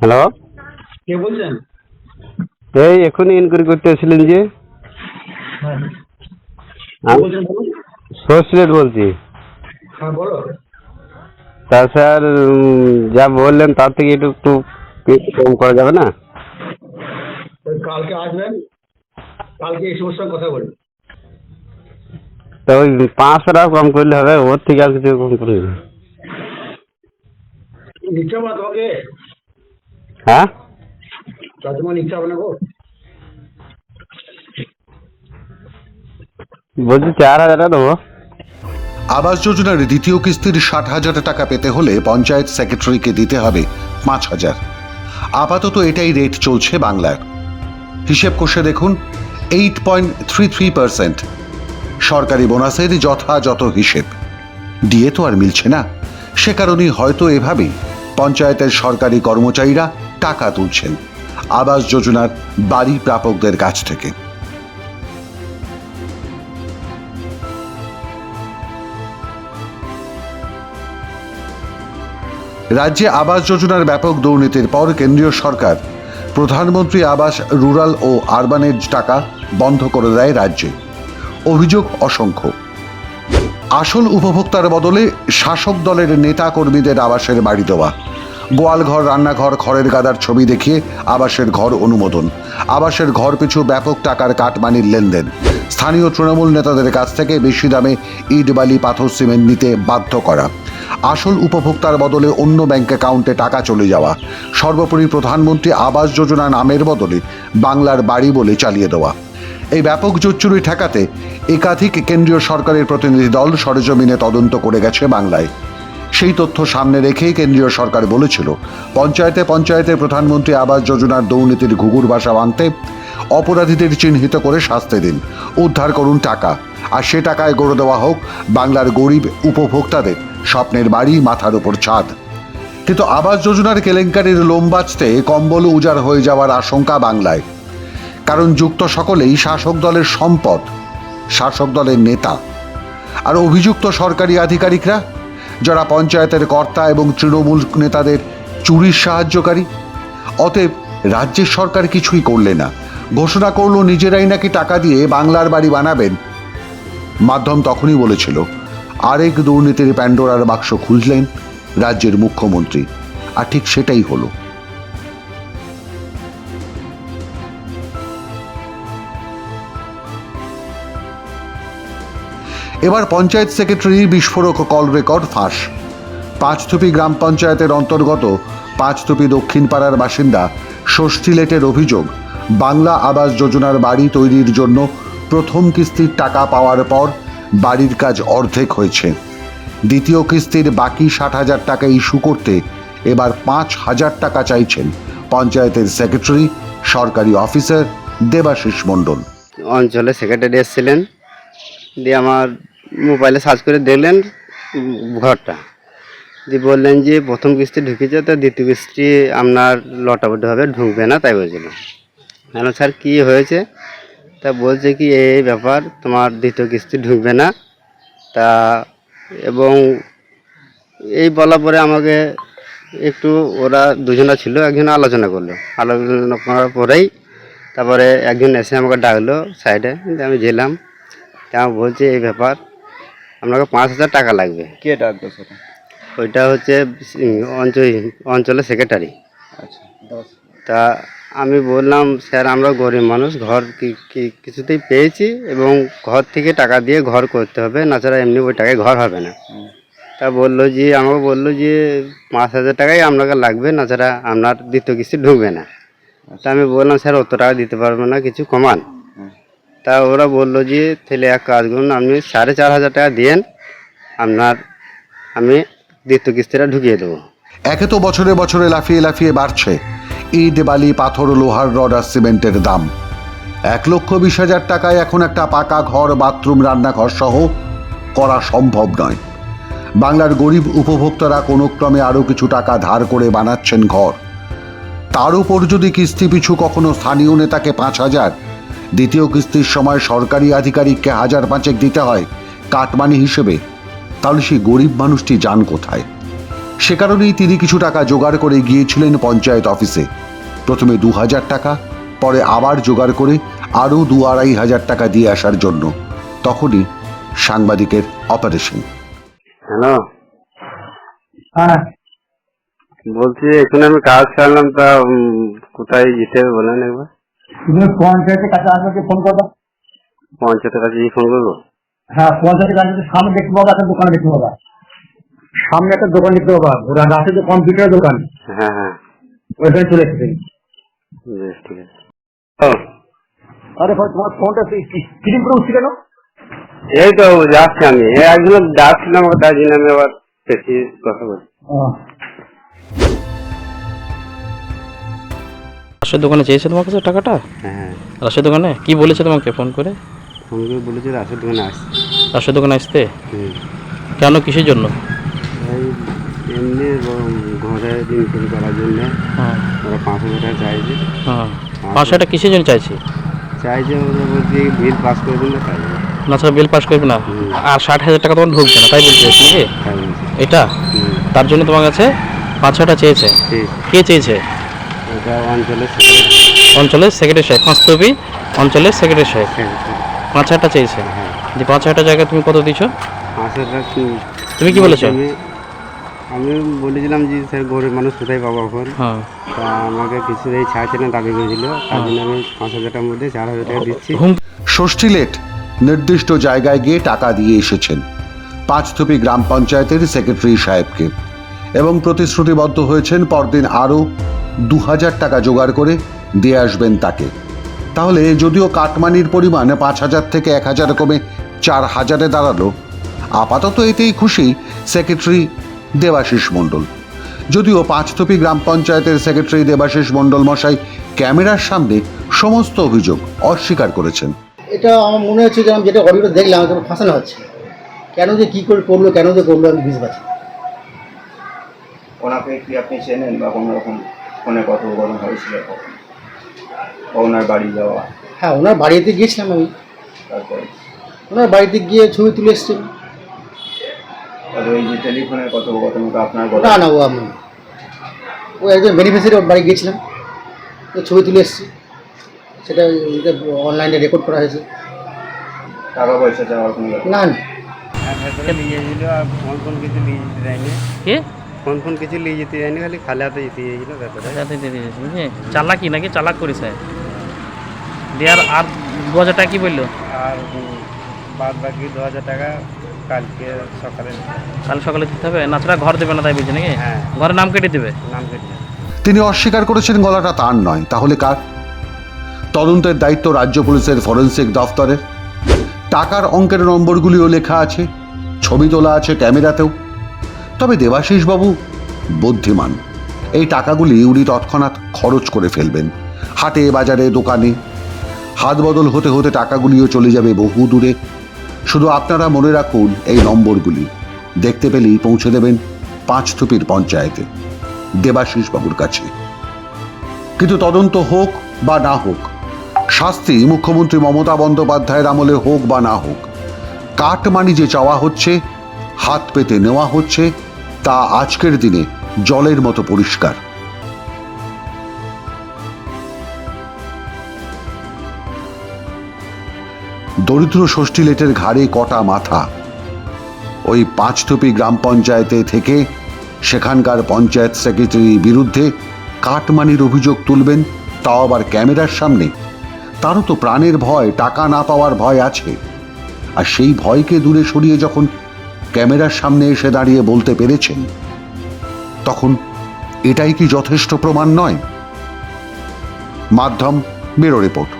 Hello? কে বলছেন? এই এখনই ইনকোয়ারি করতে এসেছিলেন যে? হ্যাঁ বলছেন বলুন? বলছি। হ্যাঁ বলো। তা স্যার যা বললেন তার থেকে একটু একটু কম করা যাবে না? কালকে আসবেন কালকে এই সমস্যার কথা বলবেন তো ওই পাঁচশো টাকা কম করলে হবে ওর থেকে আর কিছু কম। নিচ্ছে তোমাকে? হ্যাঁ? বলছি চার হাজার টাকা দেবো। আবাস যোজনার দ্বিতীয় কিস্তির ষাট হাজার টাকা পেতে হলে পঞ্চায়েত সেক্রেটারিকে দিতে হবে পাঁচ হাজার। আপাতত এটাই রেট চলছে বাংলার। হিসেব কষে দেখুন eight point three three percent সরকারি বোনাসের যথাযথ হিসেব। দিয়ে তো আর মিলছে না। সে কারণেই হয়তো এভাবেই পঞ্চায়েতের সরকারি কর্মচারীরা টাকা তুলছেন। আবাস যোজনার বাড়ি প্রাপকদের কাছ থেকে। রাজ্যে আবাস যোজনার ব্যাপক দুর্নীতির পর কেন্দ্রীয় সরকার প্রধানমন্ত্রী আবাস রুরাল ও আরবানের টাকা বন্ধ করে দেয় রাজ্যে। অভিযোগ অসংখ্য। আসল উপভোক্তার বদলে শাসক দলের নেতা কর্মীদের আবাসের বাড়ি দেওয়া। গোয়ালঘর, রান্নাঘর, খড়ের গাদার ছবি দেখিয়ে আবাসের ঘর অনুমোদন। আবাসের ঘর পিছু ব্যাপক টাকার কাটমানির লেনদেন। স্থানীয় তৃণমূল নেতাদের কাছ থেকে বেশি দামে ইট বালি পাথর সিমেন্ট নিতে বাধ্য করা। আসল উপভোক্তার বদলে অন্য ব্যাংক অ্যাকাউন্টে টাকা চলে যাওয়া। সর্বোপরি প্রধানমন্ত্রী আবাস যোজনা নামের বদলে বাংলার বাড়ি বলে চালিয়ে দেওয়া। এই ব্যাপক জোচ্চুরি ঠেকাতে একাধিক কেন্দ্রীয় সরকারের প্রতিনিধি দল সরেজমিনে তদন্ত করে গেছে বাংলায়। সেই তথ্য সামনে রেখেই কেন্দ্রীয় সরকার বলেছিল, পঞ্চায়েতে পঞ্চায়েতে প্রধানমন্ত্রী আবাস যোজনার দুর্নীতির ঘুঘুর বাসা ভাঙতে অপরাধীদের চিহ্নিত করে শাস্তি দিন, উদ্ধার করুন টাকা, আর সে টাকায় গড়ে দেওয়া হোক বাংলার গরিব উপভোক্তাদের স্বপ্নের বাড়ি মাথার উপর ছাদ। কিন্তু আবাস যোজনার কেলেঙ্কারির লোম বাঁচতে কম্বল উজাড় হয়ে যাওয়ার আশঙ্কা বাংলায়। কারণ যুক্ত সকলেই শাসক দলের সম্পদ, শাসক দলের নেতা। আর অভিযুক্ত সরকারি আধিকারিকরা যারা পঞ্চায়েতের কর্তা এবং তৃণমূল নেতাদের চুরির সাহায্যকারী। অতএব রাজ্যের সরকার কিছুই করলে না। ঘোষণা করল নিজেরাই নাকি টাকা দিয়ে বাংলার বাড়ি বানাবেন। মাধ্যম তখনই বলেছিল, আরেক দুর্নীতির প্যান্ডোরার বাক্স খুঁজলেন রাজ্যের মুখ্যমন্ত্রী। আর ঠিক সেটাই হলো। এবার পঞ্চায়েত সেক্রেটারির বিস্ফোরক কল রেকর্ড ফাঁস। পাঁচথুপি গ্রাম পঞ্চায়েতের অন্তর্গত পাঁচথুপি দক্ষিণ পাড়ার বাসিন্দা ষষ্ঠী লেটের অভিযোগ, বাংলা আবাস যোজনার বাড়ি তৈরির জন্য প্রথম কিস্তির টাকা পাওয়ার পর বাড়ির কাজ অর্ধেক হয়েছে। দ্বিতীয় কিস্তির বাকি ষাট হাজার টাকা ইস্যু করতে এবার পাঁচ হাজার টাকা চাইছেন পঞ্চায়েতের সেক্রেটারি, সরকারি অফিসার দেবাশিস মণ্ডল। অঞ্চলে সেক্রেটারি এসেছিলেন। দিয়ে আমার মোবাইলে সার্চ করে দেখলেন ঘরটা। দিয়ে বললেন যে, প্রথম কিস্তি ঢুকেছে তো দ্বিতীয় কিস্তি আপনার লটাবটি ঢুকবে না। তাই বলছিল। কেন স্যার, কী হয়েছে? তা বলছে কি, এই ব্যাপার, তোমার দ্বিতীয় কিস্তি ঢুকবে না। তা এবং এই বলার পরে আমাকে একটু ওরা দুজনা ছিল, একজন আলোচনা করল। আলোচনা করার পরেই তারপরে একজন এসে আমাকে ডাকলো সাইডে আমি গেলাম। তা বলছে, এই ব্যাপার আপনাকে পাঁচ হাজার টাকা লাগবে। কে ডাকবে সেটা? ওইটা হচ্ছে অঞ্চল অঞ্চলের সেক্রেটারি আচ্ছা তা আমি বললাম স্যার আমরা গরিব মানুষ ঘর কিছুতেই পেয়েছি এবং ঘর থেকে টাকা দিয়ে ঘর করতে হবে নাছাড়া এমনি ওই টাকায় ঘর হবে না। তা বলল যে আমাকে বলল যে পাঁচ হাজার টাকাই আপনাকে লাগবে নাছাড়া আপনার দ্বিতীয় কিস্তি ঢুকবে না। তা আমি বললাম স্যার অত টাকা দিতে পারব না কিছু কমান। তা ওরা বলল যে, তাহলে এক কাজ করুন, আপনি সাড়ে চার হাজার টাকা দিয়েন, আপনার আমি দ্বিতীয় কিস্তিটা ঢুকিয়ে দেবো। একে তো বছরে বছরে লাফিয়ে লাফিয়ে বাড়ছে। ইট, বালি, পাথর, লোহার রড আর সিমেন্টের দাম। এক লক্ষ বিশ হাজার টাকায় এখন একটা পাকা ঘর, বাথরুম, রান্নাঘর সহ করা সম্ভব নয়। বাংলার গরিব উপভোক্তারা কোনো ক্রমে আরও কিছু টাকা ধার করে বানাচ্ছেন ঘর। তার উপর যদি কিস্তি পিছু কখনো স্থানীয় নেতাকে পাঁচ হাজার দ্বিতীয় কিস্তির সময় সরকারি আধিকারিককে হাজার পাঁচেক দিতে হয় কাটমানি হিসেবে। তাহলে সেই গরিব মানুষটি যান কোথায়? সে কারণেই তিনি কিছু টাকা জোগাড় করে গিয়েছিলেন পঞ্চায়েত অফিসে। প্রথমে দু হাজার টাকা পরে আবার জোগাড় করে আরও দু আড়াই হাজার টাকা দিয়ে আসার জন্য। তখনই সাংবাদিকের অপারেশন। হ্যালো? হ্যাঁ। বলছি এখানে আমি কাজ ছাড়লাম তা কোথায় যেতে হবে বলেন একবার? তুমি পঞ্চায়েতের কাছে আসবে ফোন করো পঞ্চায়েতের কাছে ফোন করব? হ্যাঁ পঞ্চায়েতের কাছে সামনে দেখতে পাবো একটা দোকান দেখতে পাবা। সামনে একটা দোকান দেখতে পাবা ওরা রাতে যে কম্পিউটার দোকান। হ্যাঁ হ্যাঁ। ওইখানে চলে এসেছে। বেশ ঠিক আছে। ও আরে ভাই তোমার ফোনটা স্ক্রিন করে উঠছে কেন? এই তো যাচ্ছি আমি। একজন যাচ্ছিলাম তাই জন্য আমি আবার কথা বলছি। রাশের দোকানে চেয়েছে তোমার কাছে টাকাটা? হ্যাঁ। রাশের দোকানে? কি বলেছে তোমাকে ফোন করে? ফোন করে বলেছে রাসের দোকানে আসছি রাশের দোকানে আসতে? কেন কিসের জন্য? এমনি ঘরে ইনকাম করার জন্য। হ্যাঁ। ওরা পাঁচ হাজার টাকা চাইছে। হ্যাঁ। পাঁচশো টাকা কিসের জন্য চাইছি? চাইছে ওরা বলছে বিল পাস করে দিন না না স্যার বিল পাস করবে না। আর ষাট হাজার টাকা তোমার ঢুকছে না তাই বলছে নাকি? এটা? তার জন্য তোমার কাছে পাঁচ ছটা চেয়েছে। কে চেয়েছে? ওটা অঞ্চলের সেক্রেটারি সাহেব পাঁচতবি অঞ্চলের সেক্রেটারি সাহেব secretary। পাঁচ হাজারটা চেয়েছে হ্যাঁ। যে পাঁচ হাজারটা জায়গায় তুমি কত দিছো? পাঁচ হাজার তুমি কি বলেছ? আমি আমি বলেছিলাম যে স্যার গরিব মানুষ কোথায় পাবো এখন? হ্যাঁ। তা আমাকে কিছুতেই ছাড়ছে না দাবি করেছিল। তার জন্য আমি পাঁচ হাজার টাকার মধ্যে চার হাজার টাকা দিচ্ছি। ষষ্ঠী লেট নির্দিষ্ট জায়গায় গিয়ে টাকা দিয়ে এসেছেন পাঁচথুপি গ্রাম পঞ্চায়েতের সেক্রেটারি সাহেবকে। এবং প্রতিশ্রুতিবদ্ধ হয়েছেন পরদিন আরও দু হাজার টাকা জোগাড় করে দিয়ে আসবেন তাকে। তাহলে যদিও কাটমানির পরিমাণ পাঁচ হাজার থেকে এক হাজার কমে চার হাজারে দাঁড়াল আপাতত এতেই খুশি সেক্রেটারি দেবাশিস মণ্ডল। যদিও পাঁচথুপি গ্রাম পঞ্চায়েতের সেক্রেটারি দেবাশিস মণ্ডল মশাই ক্যামেরার সামনে সমস্ত অভিযোগ অস্বীকার করেছেন। এটা আমার মনে হচ্ছে যে আমি যেটা অডিওটা দেখলাম এটা ফাঁসানো হচ্ছে। কেন যে কী করে করল কেন যে করল আমি বুঝতে পারছি ওনাকে কি আপনি চেনেন বা কোনো রকম ফোনে কথোপকথন হয়েছিল কখন বা ওনার বাড়ি যাওয়া। হ্যাঁ ওনার বাড়িতে গিয়েছিলাম আমি। তারপরে? ওনার বাড়িতে গিয়ে ছবি তুলে এসেছেন তারপরে এই যে টেলিফোনের কথোপকথন ওটা আপনার না গলা না ও আমি ও একজন বেনিফিসিয়ারি ওর বাড়ি গিয়েছিলাম। তো ছবি তুলে এসেছি। সেটা অনলাইনে রেকর্ড করা হয়েছে। টাকা পয়সা চাওয়ার কোনো ব্যাপার? না না। হ্যাঁ ভেতরে নিয়ে গেছিল আর ফোন ফোন কিছু নিয়ে যেতে দেয়নি। কে? ফোন ফোন কিছু নিয়ে যেতে দেয়নি খালি খালি হাতে যেতে গিয়েছিল ব্যাপারে যাতে দিয়ে দিয়েছে বুঝলি? চালাকি নাকি চালাক করেছে? দিয়ে আর আর দু হাজার টাকা কি বলল? আর বাদ বাকি দু হাজার টাকা কালকে সকালে। কাল সকালে দিতে হবে? না ছাড়া ঘর দেবে না তাই বলছে নাকি? হ্যাঁ। ঘরের নাম কেটে দেবে? নাম কেটে তিনি অস্বীকার করেছেন গলাটা তার নয়। তাহলে কার? তদন্তের দায়িত্ব রাজ্য পুলিশের ফরেন্সিক দফতরের। টাকার অঙ্কের নম্বরগুলিও লেখা আছে ছবি তোলা আছে ক্যামেরাতেও। তবে দেবাশিস বাবু বুদ্ধিমান। এই টাকাগুলি উনি তৎক্ষণাৎ খরচ করে ফেলবেন। হাটে, বাজারে, দোকানে হাত বদল হতে হতে টাকাগুলিও চলে যাবে বহু দূরে। শুধু আপনারা মনে রাখুন এই নম্বরগুলি। দেখতে পেলেই পৌঁছে দেবেন পাঁচ পাঁচথুপির পঞ্চায়েতে দেবাশিস বাবুর কাছে। কিন্তু তদন্ত হোক বা না হোক, শাস্তি মুখ্যমন্ত্রী মমতা বন্দ্যোপাধ্যায়ের আমলে হোক বা না হোক, কাটমানি যে চাওয়া হচ্ছে, হাত পেতে নেওয়া হচ্ছে তা আজকের দিনে জলের মতো পরিষ্কার। দরিদ্র ষষ্ঠী লেটের ঘাড়ে কটা মাথা। ওই পাঁচথুপি গ্রাম পঞ্চায়েতে থেকে সেখানকার পঞ্চায়েত সেক্রেটারির বিরুদ্ধে কাটমানির অভিযোগ তুলবেন, তাও আবার ক্যামেরার সামনে। তারও তো প্রাণের ভয়, টাকা না পাওয়ার ভয় আছে। আর সেই ভয়কে দূরে সরিয়ে যখন ক্যামেরার সামনে এসে দাঁড়িয়ে বলতে পেরেছেন। তখন এটাই কি যথেষ্ট প্রমাণ নয়? মাধ্যম বেরো রিপোর্ট।